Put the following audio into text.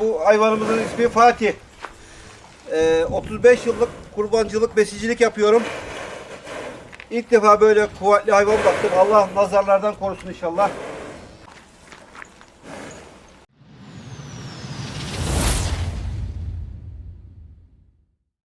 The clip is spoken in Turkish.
Bu hayvanımızın ismi Fatih. Ee, 35 yıllık kurbancılık, besicilik yapıyorum. İlk defa böyle kuvvetli hayvan baktım. Allah nazarlardan korusun inşallah.